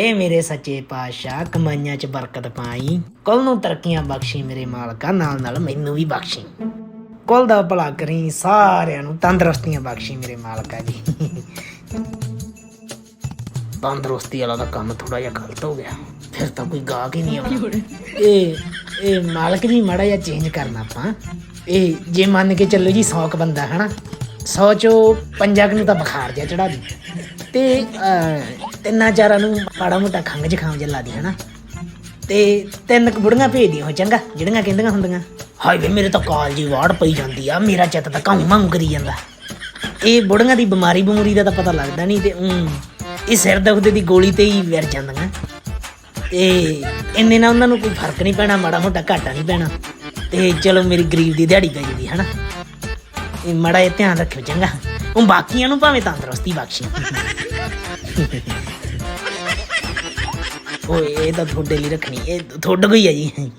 ਏ ਮੇਰੇ ਸੱਚੇ ਪਾਤਸ਼ਾਹ ਕਮਾਈਆਂ 'ਚ ਬਰਕਤ ਪਾਈ। ਕੁੱਲ ਨੂੰ ਤਰੱਕੀਆਂ ਬਖਸ਼ੀ ਮੇਰੇ ਮਾਲਕਾ ਨਾਲ ਨਾਲ ਮੈਨੂੰ ਵੀ ਬਖਸ਼ੀ। ਕੁੱਲ ਦਾ ਭਲਾ ਕਰੀ ਸਾਰਿਆਂ ਨੂੰ ਤੰਦਰੁਸਤੀਆਂ ਬਖਸ਼ੀ ਮੇਰੇ ਮਾਲਕਾ ਜੀ। ਤੰਦਰੁਸਤੀ ਵਾਲਾ ਦਾ ਕੰਮ ਥੋੜਾ ਜਿਹਾ ਗਲਤ ਹੋ ਗਿਆ। ਫਿਰ ਤਾਂ ਕੋਈ ਗਾਹਕ ਹੀ ਨਹੀਂ ਆਉਣਾ ਇਹ ਇਹ ਮਾਲਕ ਜੀ ਮਾੜਾ ਜਿਹਾ ਚੇਂਜ ਕਰਨਾ ਆਪਾਂ। ਇਹ ਜੇ ਮੰਨ ਕੇ ਚੱਲੋ ਜੀ 100 ਕ ਬੰਦਾ ਹਨਾ? 100 ਚੋਂ ਪੰਜਾਂ ਕੁ ਨੂੰ ਤਾਂ ਬੁਖਾਰ ਜਿਹਾ ਚੜਾ ਦੀ ਤੇ ਅਹ, ਤਿੰਨਾਂ ਚਾਰਾਂ ਨੂੰ ਮਾੜਾ ਮੋਟਾ ਖੰਗ ਜ਼ੁਕਾਮ ਜਿਹਾ ਲਾ ਦੀ, ਹਨਾ? ਤੇ ਤਿੰਨ ਕੁ ਬੁੜੀਆਂ ਭੇਜ ਦਿਓ ਚੰਗਾ, ਜਿਹੜੀਆਂ ਕਹਿੰਦੀਆਂ ਹੁੰਦੀਆਂ। ਹਾਏ ਵੇ, ਮੇਰੇ ਤਾਂ ਕਾਲਜੀ ਵਾੜ ਪਈ ਜਾਂਦੀ ਆ, ਮੇਰਾ ਚਿੱਤ ਤਾਂ ਕਾਉਂ ਮੰਗ ਕਰੀ ਜਾਂਦਾ। ਇਹ ਬੁੜੀਆਂ ਦੀ ਬਿਮਾਰੀ ਬਮੂਰੀ ਦਾ ਤਾਂ ਪਤਾ ਲੱਗਦਾ ਨਹੀਂ ਤੇ ਉਂ, ਇਹ ਸਿਰ ਦੁਖਦੇ ਦੀ ਗੋਲੀ ਤੇ ਹੀ ਵਿਰ ਜਾਂਦੀਆਂ। ਤੇ ਇੰਨੇ ਨਾਲ ਉਹਨਾਂ ਨੂੰ ਕੋਈ ਫ਼ਰਕ ਨਹੀਂ ਪੈਣਾ, ਮਾੜਾ ਮੋਟਾ ਘਾਟਾ ਨਹੀਂ ਪੈਣਾ। ਤੇ ਚਲੋ ਮੇਰੀ ਗਰੀਬ ਦੀ ਦਿਹਾੜੀ ਪੈ ਜੂਗੀ, ਹਨਾ? ਇਹ ਮਾੜਾ ਇਹ ਧਿਆਨ ਰੱਖਿਓ, ਚੰਗਾ। ਉਹ ਬਾਕੀਆਂ ਨੂੰ ਭਾਵੇਂ ਤੰਦਰੁਸਤੀ ਬਖਸ਼ੀ। ਓਏ, ਇਹ ਤਾਂ ਤੁਹਾਡੇ ਲਈ ਰੱਖਣੀ, ਇਹ ਤੁਹਾਡੇ ਕੋਈ ਹੈ ਜੀ।